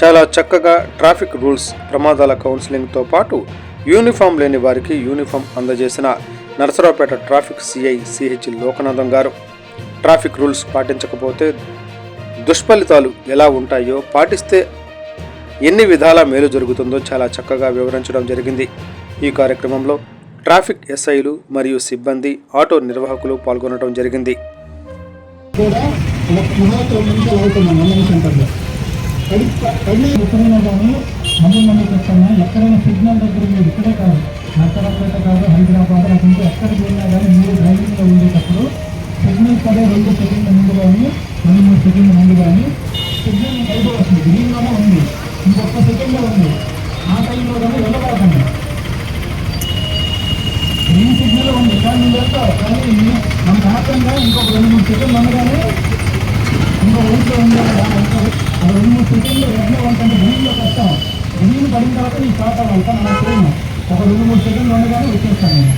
చాలా చక్కగా traffic rules ప్రమాదాల కౌన్సిలింగ్తో పాటు యూనిఫామ్ లేని వారికి యూనిఫామ్ అందజేసిన Narasaraopet traffic CI CH Lokanatham గారు. ట్రాఫిక్ రూల్స్ పాటించకపోతే దుష్ఫలితాలు ఎలా ఉంటాయో పాటిస్తే ఎన్ని విధాల మేలు జరుగుతుందో చాలా చక్కగా వివరించడం జరిగింది. ఈ కార్యక్రమంలో ట్రాఫిక్ ఎస్ఐలు మరియు సిబ్బంది ఆటో నిర్వాహకులు పాల్గొనడం జరిగింది. ఎక్కడైనా కానీ మళ్ళీ మళ్ళీ చెప్తాను ఎక్కడైనా సిగ్నల్ దగ్గర మీరు ఇక్కడే కాదు నర్సరాపేట కాదు హైదరాబాద్ లేకుంటే ఎక్కడ పోయినా కానీ మీరు డ్రైవింగ్లో ఉండేటప్పుడు సిగ్నల్ పడే రెండు సెకండ్ల ముందు కానీ రెండు మూడు సెకండ్ల ముందు కానీ సిగ్నల్ బయట వస్తుంది గ్రీన్లోనే ఉంది ఇంకొక సెకండ్లో ఉంది ఆ టైంలో కానీ వెళ్ళబోతుంది గ్రీన్ సిగ్నల్ ఉంది కానీ నువ్వు వెళ్తావు కానీ మన హ్యాపీగా ఇంకొక రెండు మూడు సెకండ్లు ఉండగానే ఇంకో ఊరిలో ఉండగా అది ఒక రెండు మూడు సెకండ్లు రెడ్లో ఉంటుంది గ్రీన్లోకి కష్టం. గ్రీన్ పడిన తర్వాత నీ స్టార్ట్ అవ్వాలి కానీ నా ట్రైన్ ఒక రెండు మూడు సెకండ్లు ఉండగానే వచ్చేస్తాను నేను.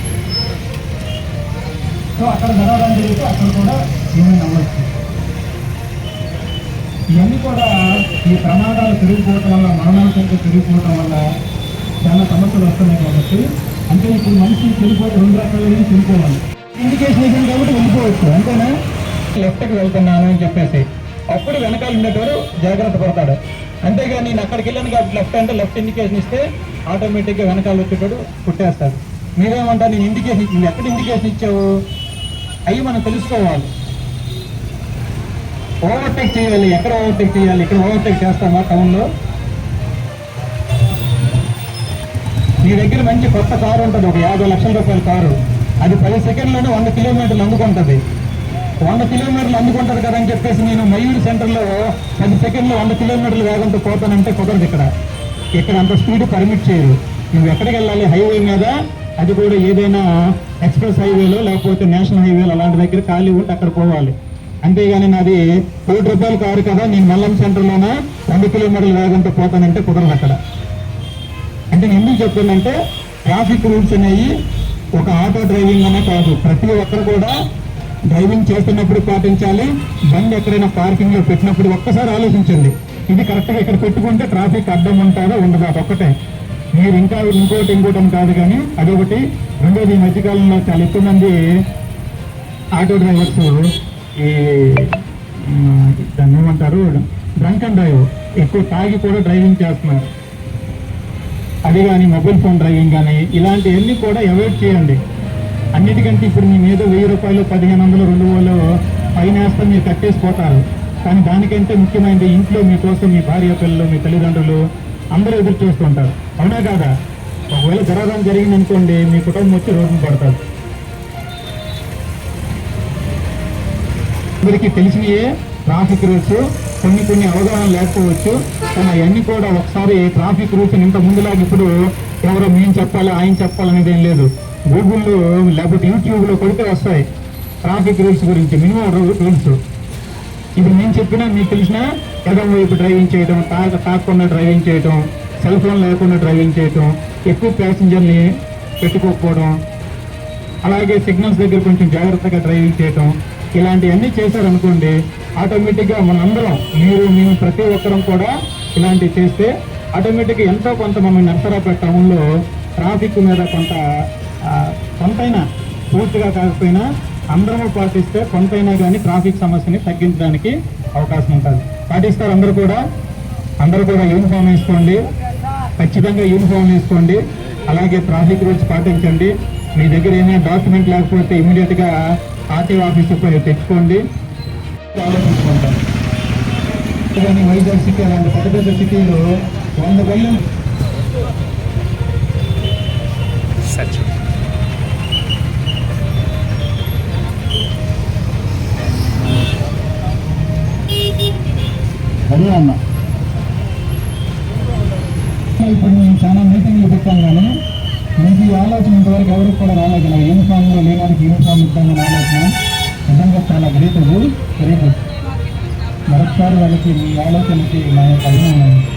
సో అక్కడ జరగడం జరిగితే అక్కడ కూడా నేను అవ్వచ్చు. ఇవన్నీ కూడా ఈ ప్రమాదాలు పెరిగిపోవటం వల్ల మరణాల సంఖ్య పెరిగిపోవటం వల్ల చాలా సమస్యలు వస్తున్నాయి కాబట్టి అంటే ఇప్పుడు మనిషి చనిపోతే రెండు రకాల చనిపోవాలి. ఇండికేషన్ వేసింది కాబట్టి వెళ్ళిపోవచ్చు అంతేనా? లెఫ్ట్కి వెళ్తున్నాను అని చెప్పేసి. అప్పుడు వెనకాల ఉండేటోడు జాగ్రత్త పడతాడు. అంతేగాని నేను అక్కడికి వెళ్ళాను కాబట్టి లెఫ్ట్ అంటే లెఫ్ట్ ఇండికేషన్ ఇస్తే ఆటోమేటిక్గా వెనకాల వచ్చేటోడు పుట్టేస్తాడు మీరేమంటారు? నేను ఇండికేషన్ నువ్వు ఎక్కడ ఇండికేషన్ ఇచ్చావు? అవి మనం తెలుసుకోవాలి. ఓవర్టేక్ చేయాలి. ఎక్కడ ఓవర్టేక్ చేయాలి? ఇక్కడ ఓవర్టేక్ చేస్తామా టౌన్లో మీ దగ్గర మంచి కొత్త కారు ఉంటుంది. ఒక యాభై లక్షల రూపాయల కారు. అది పది సెకండ్లోనే వంద కిలోమీటర్లు అందుకుంటుంది వంద కిలోమీటర్లు అందుకుంటారు కదా అని చెప్పేసి నేను మయూరి సెంటర్లో పది సెకండ్లో వంద కిలోమీటర్ల వేగంతో పోతానంటే కుదరదు ఇక్కడ. ఇక్కడ అంత స్పీడ్ పర్మిట్ చేయరు. నువ్వు ఎక్కడికి వెళ్ళాలి? హైవే మీద. అది కూడా ఏదైనా ఎక్స్ప్రెస్ హైవేలో లేకపోతే నేషనల్ హైవేలో అలాంటి దగ్గర ఖాళీ ఉంటే అక్కడ పోవాలి. అంతేగాని నాది కోటి రూపాయలు కారు కదా నేను మల్లం సెంటర్లోనే రెండు కిలోమీటర్ల వేగంతో పోతానంటే కుదరదు అక్కడ. అంటే నేను ఎందుకు చెప్తానంటే ట్రాఫిక్ రూల్స్ అనేవి ఒక ఆటో డ్రైవింగ్ అనే కాదు. ప్రతి ఒక్కరు కూడా డ్రైవింగ్ చేస్తున్నప్పుడు పాటించాలి. బండి ఎక్కడైనా పార్కింగ్లో పెట్టినప్పుడు ఒక్కసారి ఆలోచించండి. ఇది కరెక్ట్గా ఇక్కడ పెట్టుకుంటే ట్రాఫిక్ అడ్డం ఉంటుందో ఉండదు అదొక్కటే మీరు ఇంకా ఇంకోటి ఇంకోటి కాదు కానీ అదొకటి. రెండోది ఈ మధ్యకాలంలో చాలా ఎక్కువ మంది ఆటో డ్రైవర్స్ ఈ దాన్ని ఏమంటారు? Drunk and drive. ఎక్కువ తాగి కూడా డ్రైవింగ్ చేస్తున్నారు. అది కానీ మొబైల్ ఫోన్ డ్రైవింగ్ కానీ ఇలాంటివన్నీ కూడా అవాయిడ్ చేయండి. అన్నిటికంటే ఇప్పుడు మీ మీద వెయ్యి రూపాయలు పదిహేను వందలు రెండు వేలు పైన వేస్తే మీరు కట్టేసిపోతారు. కానీ దానికంటే ముఖ్యమైనది ఇంట్లో మీకోసం మీ భార్య పిల్లలు మీ తల్లిదండ్రులు అందరూ ఎదురు చూస్తుంటారు అవునా కాదా? ఒకవేళ జరగడం జరిగింది అనుకోండి మీ కుటుంబం వచ్చి రోడ్డు పడతారు. అందరికీ తెలిసినయే ట్రాఫిక్ రూల్స్ కొన్ని కొన్ని అవగాహన లేకపోవచ్చు కానీ అవన్నీ కూడా ఒకసారి ట్రాఫిక్ రూల్స్ ఇంత ముందులాగా ఇప్పుడు ఎవరో మేము చెప్పాలి ఆయన చెప్పాలనేది ఏం లేదు. గూగుల్లో లేకపోతే యూట్యూబ్లో కొడితే వస్తాయి. ట్రాఫిక్ రూల్స్ గురించి మినిమం రూల్స్. ఇప్పుడు నేను చెప్పినా మీకు తెలిసిన ఎడం వైపు డ్రైవింగ్ చేయడం తాక తాకుండా డ్రైవింగ్ చేయడం సెల్ ఫోన్ లేకుండా డ్రైవింగ్ చేయడం ఎక్కువ ప్యాసింజర్ని పెట్టుకోకపోవడం అలాగే సిగ్నల్స్ దగ్గర కొంచెం జాగ్రత్తగా డ్రైవింగ్ చేయటం ఇలాంటివన్నీ చేశారనుకోండి ఆటోమేటిక్గా మనందరం మీరు మేము ప్రతి ఒక్కరం కూడా ఇలాంటివి చేస్తే ఆటోమేటిక్గా ఎంతో కొంత మనం నర్సరాపేట టౌన్లో ట్రాఫిక్ మీద కొంత కొంతైనా పూర్తిగా కాకపోయినా అందరము పాటిస్తే కొంతైనా కానీ ట్రాఫిక్ సమస్యని తగ్గించడానికి అవకాశం ఉంటుంది. పాటిస్తారు అందరూ కూడా. అందరూ కూడా యూనిఫామ్ వేసుకోండి. ఖచ్చితంగా యూనిఫామ్ వేసుకోండి. అలాగే ట్రాఫిక్ రూల్స్ పాటించండి. మీ దగ్గర ఏమైనా డాక్యుమెంట్ లేకపోతే ఇమీడియట్గా ఆర్టీఓ ఆఫీస్కి పోయి తెచ్చుకోండి. ఆలోచించుకుంటాం కానీ వైజాగ్ సిటీ అలాంటి పెద్ద పెద్ద సిటీలో వంద బళ్ళు అదే అన్న ఇప్పుడు మేము చాలా మీటింగ్లు పెట్టాం కానీ మీకు ఈ ఆలోచన ఇంతవరకు ఎవరికి కూడా రాలేదు నా యూనిఫామ్లో లేడానికి యూనిఫామ్ ఇద్దామని ఆలోచన నిజంగా చాలా గ్రేట్ అది వెరీ గుడ్ మరొకసారి వాళ్ళకి మీ ఆలోచనకి నా యొక్క అభినందనలు